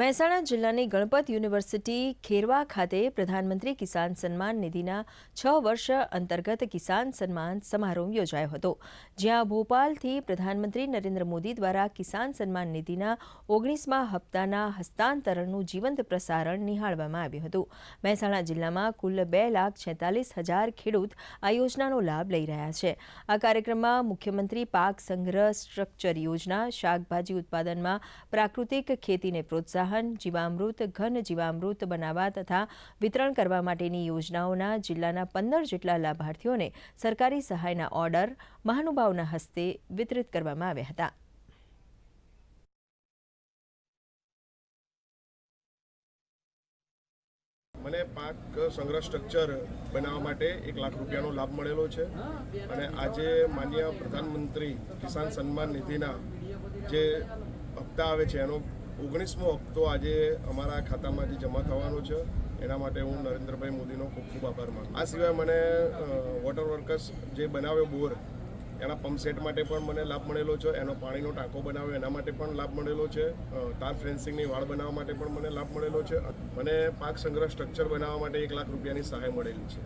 મહેસાણા જિલ્લાની ગણપત યુનિવર્સિટી ખેરવા ખાતે પ્રધાનમંત્રી કિસાન સન્માન નિધિના છ વર્ષ અંતર્ગત કિસાન સન્માન સમારોહ યોજાયો હતો, જ્યાં ભોપાલથી પ્રધાનમંત્રી નરેન્દ્ર મોદી દ્વારા કિસાન સન્માન નિધિના ઓગણીસમા હપ્તાના હસ્તાંતરણનું જીવંત પ્રસારણ નિહાળવામાં આવ્યું હતું. મહેસાણા જિલ્લામાં કુલ બે લાખ છેતાલીસ હજાર ખેડૂત આ યોજનાનો લાભ લઈ રહ્યા છે. આ કાર્યક્રમમાં મુખ્યમંત્રી પાક સંગ્રહ સ્ટ્રક્ચર યોજના, શાકભાજી ઉત્પાદનમાં પ્રાકૃતિક ખેતીને પ્રોત્સાહન જીવામૃત, ઘન જીવામૃત બનાવવા તથા વિતરણ કરવા માટેની યોજનાઓના જિલ્લાના પંદર જેટલા લાભાર્થીઓને સરકારી સહાયના ઓર્ડર મહાનુભાવના હસ્તે વિતરિત કરવામાં આવ્યા હતા. મને પાક સંગ્રહ સ્ટ્રક્ચર બનાવવા માટે એક લાખ રૂપિયાનો લાભ મળેલો છે. અને આજે માન્ય પ્રધાનમંત્રી કિસાન સન્માન નિધિના જે હપ્તા આવે છે, એનો ઓગણીસમો હપ્તો આજે અમારા ખાતામાં જે જમા થવાનો છે. એના માટે હું નરેન્દ્રભાઈ મોદીનો ખૂબ ખૂબ આભાર માનું આ સિવાય મને વોટર વર્કર્સ જે બનાવ્યો બોર, એના પંપ સેટ માટે પણ મને લાભ મળેલો છે. એનો પાણીનો ટાંકો બનાવ્યો, એના માટે પણ લાભ મળેલો છે. તાર ફેન્સિંગની વાળ બનાવવા માટે પણ મને લાભ મળેલો છે. મને પાક સંગ્રહ સ્ટ્રક્ચર બનાવવા માટે એક લાખ રૂપિયાની સહાય મળેલી છે.